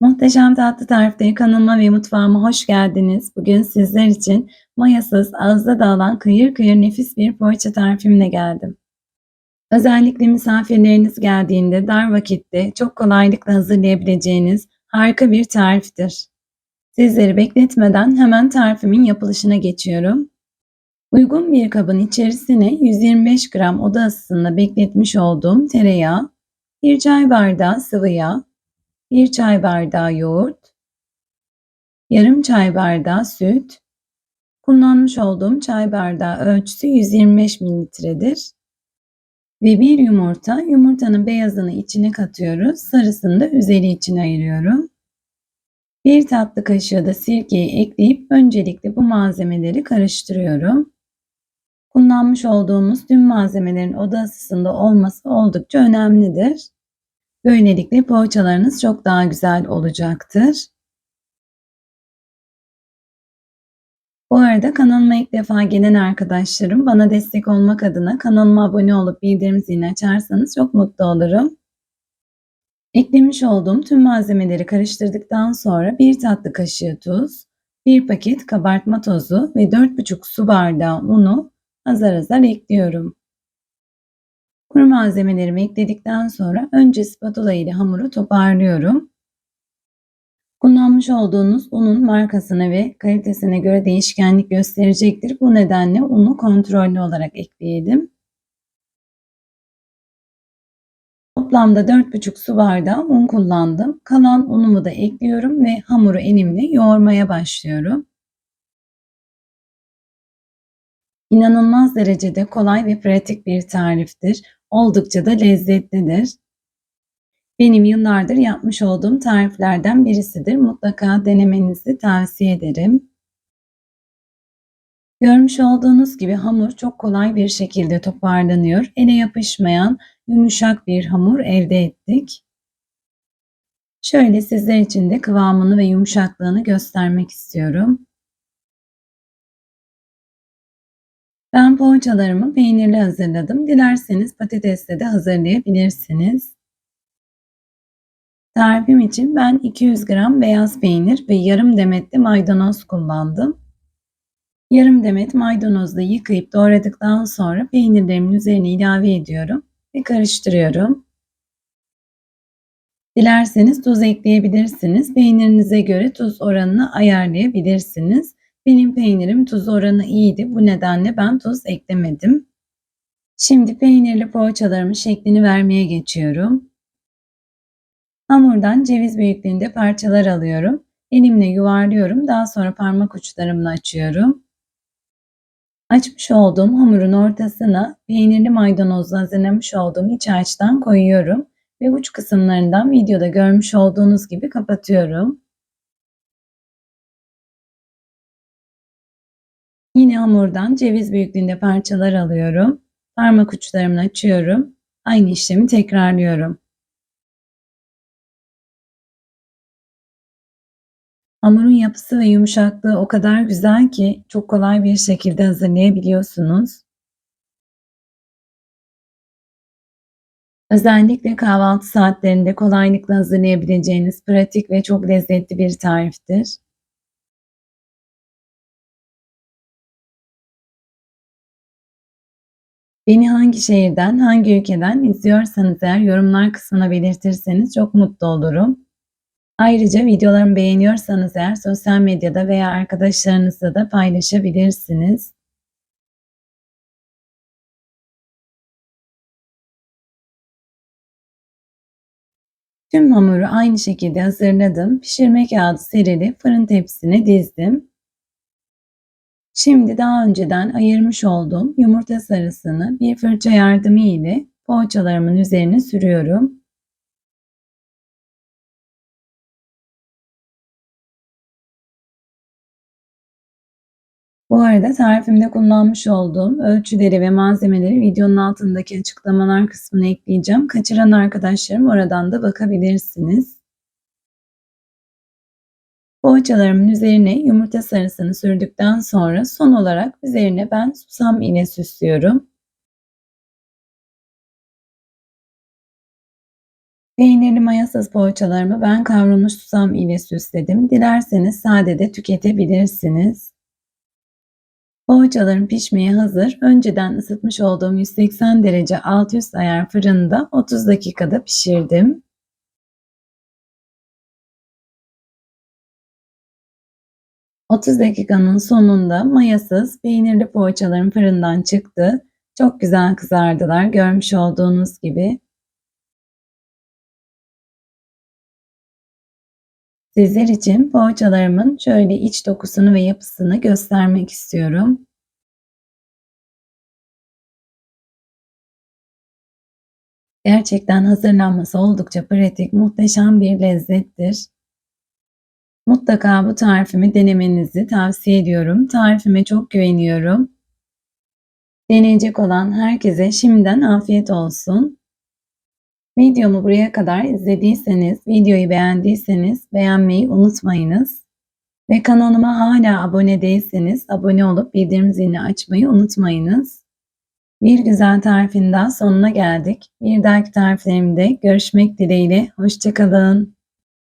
Muhteşem Tatlı Tarifleri kanalıma ve mutfağıma hoş geldiniz. Bugün sizler için mayasız, ağızda dağılan kıyır kıyır nefis bir poğaça tarifimle geldim. Özellikle misafirleriniz geldiğinde dar vakitte çok kolaylıkla hazırlayabileceğiniz harika bir tariftir. Sizleri bekletmeden hemen tarifimin yapılışına geçiyorum. Uygun bir kabın içerisine 125 gram oda ısısında bekletmiş olduğum tereyağı, 1 çay bardağı sıvı yağ, 1 çay bardağı yoğurt, yarım çay bardağı süt, kullanmış olduğum çay bardağı ölçüsü 125 mililitredir. Ve bir yumurta, yumurtanın beyazını içine katıyoruz, sarısını da üzeri için ayırıyorum. Bir tatlı kaşığı da sirkeyi ekleyip öncelikle bu malzemeleri karıştırıyorum. Kullanmış olduğumuz tüm malzemelerin oda ısısında olması oldukça önemlidir. Böylelikle poğaçalarınız çok daha güzel olacaktır. Bu arada kanalıma ilk defa gelen arkadaşlarım bana destek olmak adına kanalıma abone olup bildirim zilini açarsanız çok mutlu olurum. Eklemiş olduğum tüm malzemeleri karıştırdıktan sonra bir tatlı kaşığı tuz, bir paket kabartma tozu ve 4,5 su bardağı unu azar azar ekliyorum. Kuru malzemelerimi ekledikten sonra önce spatula ile hamuru toparlıyorum. Kullanmış olduğunuz unun markasına ve kalitesine göre değişkenlik gösterecektir. Bu nedenle unu kontrollü olarak ekleyelim. Toplamda 4,5 su bardağı un kullandım. Kalan unumu da ekliyorum ve hamuru elimle yoğurmaya başlıyorum. İnanılmaz derecede kolay ve pratik bir tariftir oldukça da lezzetlidir. Benim yıllardır yapmış olduğum tariflerden birisidir. Mutlaka denemenizi tavsiye ederim. Görmüş olduğunuz gibi hamur çok kolay bir şekilde toparlanıyor. Ele yapışmayan yumuşak bir hamur elde ettik. Şöyle sizler için de kıvamını ve yumuşaklığını göstermek istiyorum. Ben poğaçalarımı peynirli hazırladım. Dilerseniz patatesle de hazırlayabilirsiniz. Tarifim için ben 200 gram beyaz peynir ve yarım demet de maydanoz kullandım. Yarım demet maydanozla yıkayıp doğradıktan sonra peynirlerimin üzerine ilave ediyorum ve karıştırıyorum. Dilerseniz tuz ekleyebilirsiniz. Peynirinize göre tuz oranını ayarlayabilirsiniz. Benim peynirim tuz oranı iyiydi. Bu nedenle ben tuz eklemedim. Şimdi peynirli poğaçalarımın şeklini vermeye geçiyorum. Hamurdan ceviz büyüklüğünde parçalar alıyorum. Elimle yuvarlıyorum. Daha sonra parmak uçlarımla açıyorum. Açmış olduğum hamurun ortasına peynirli maydanozla hazırlamış olduğum iç harçtan koyuyorum ve uç kısımlarından videoda görmüş olduğunuz gibi kapatıyorum. Yine hamurdan ceviz büyüklüğünde parçalar alıyorum. Parmak uçlarımla açıyorum. Aynı işlemi tekrarlıyorum. Hamurun yapısı ve yumuşaklığı o kadar güzel ki çok kolay bir şekilde hazırlayabiliyorsunuz. Özellikle kahvaltı saatlerinde kolaylıkla hazırlayabileceğiniz pratik ve çok lezzetli bir tariftir. Beni hangi şehirden, hangi ülkeden izliyorsanız eğer yorumlar kısmına belirtirseniz çok mutlu olurum. Ayrıca videolarımı beğeniyorsanız eğer sosyal medyada veya arkadaşlarınızla da paylaşabilirsiniz. Tüm hamuru aynı şekilde hazırladım. Pişirme kağıdı serili fırın tepsisine dizdim. Şimdi daha önceden ayırmış olduğum yumurta sarısını bir fırça yardımı ile poğaçalarımın üzerine sürüyorum. Bu arada tarifimde kullanmış olduğum ölçüleri ve malzemeleri videonun altındaki açıklamalar kısmına ekleyeceğim. Kaçıran arkadaşlarım oradan da bakabilirsiniz. Poğaçalarımın üzerine yumurta sarısını sürdükten sonra son olarak üzerine ben susam ile süslüyorum. Peynirli mayasız poğaçalarımı ben kavrulmuş susam ile süsledim. Dilerseniz sade de tüketebilirsiniz. Poğaçalarım pişmeye hazır. Önceden ısıtmış olduğum 180 derece alt üst ayar fırında 30 dakikada pişirdim. ...30 dakikanın sonunda mayasız peynirli poğaçalarım fırından çıktı. Çok güzel kızardılar görmüş olduğunuz gibi. Sizler için poğaçalarımın şöyle iç dokusunu ve yapısını göstermek istiyorum. Gerçekten hazırlanması oldukça pratik, muhteşem bir lezzettir. Mutlaka bu tarifimi denemenizi tavsiye ediyorum. Tarifime çok güveniyorum. Deneyecek olan herkese şimdiden afiyet olsun. Videomu buraya kadar izlediyseniz, videoyu beğendiyseniz beğenmeyi unutmayınız. Ve kanalıma hala abone değilseniz abone olup bildirim zilini açmayı unutmayınız. Bir güzel tarifin daha sonuna geldik. Bir dahaki tariflerimde görüşmek dileğiyle. Hoşçakalın.